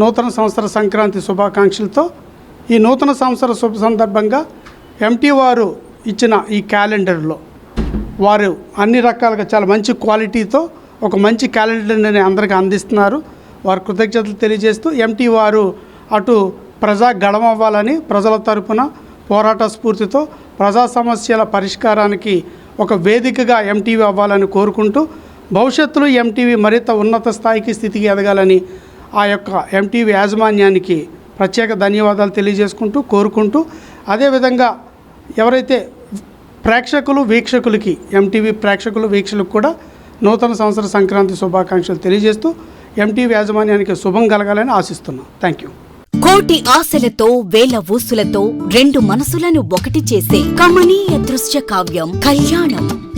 నూతన సంవత్సర సంక్రాంతి శుభాకాంక్షలతో ఈ నూతన సంవత్సర శుభ సందర్భంగా ఎంటీ వారు ఇచ్చిన ఈ క్యాలెండర్లో వారు అన్ని రకాలుగా చాలా మంచి క్వాలిటీతో ఒక మంచి క్యాలెండర్ని అందరికీ అందిస్తున్నారు. వారు కృతజ్ఞతలు తెలియజేస్తూ ఎంటీ వారు అటు ప్రజా గడమవ్వాలని ప్రజల తరపున పోరాట స్ఫూర్తితో ప్రజా సమస్యల పరిష్కారానికి ఒక వేదికగా ఎంటీవీ అవ్వాలని కోరుకుంటూ భవిష్యత్తులో ఎంటీవీ మరింత ఉన్నత స్థాయికి స్థితికి ఎదగాలని ఆ యొక్క ఎంటీవీ యాజమాన్యానికి ప్రత్యేక ధన్యవాదాలు తెలియజేసుకుంటూ కోరుకుంటూ అదేవిధంగా ఎవరైతే ప్రేక్షకులు వీక్షకులకి ఎంటీవీ ప్రేక్షకులు వీక్షకులకు కూడా నూతన సంవత్సర సంక్రాంతి శుభాకాంక్షలు తెలియజేస్తూ ఎంటీవీ యాజమాన్యానికి శుభం కలగాలని ఆశిస్తున్నాం. థ్యాంక్ యూ కోటి ఆశలతో వేల ఊసులతో రెండు మనసులను ఒకటి చేసే కమనీయ దృశ్య కావ్యం కళ్యాణం.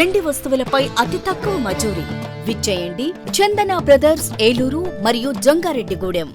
వెండి వస్తువులపై అతి తక్కువ మజూరీ. విచ్చేయండి చందన బ్రదర్స్ ఏలూరు మరియు జంగారెడ్డిగూడెం.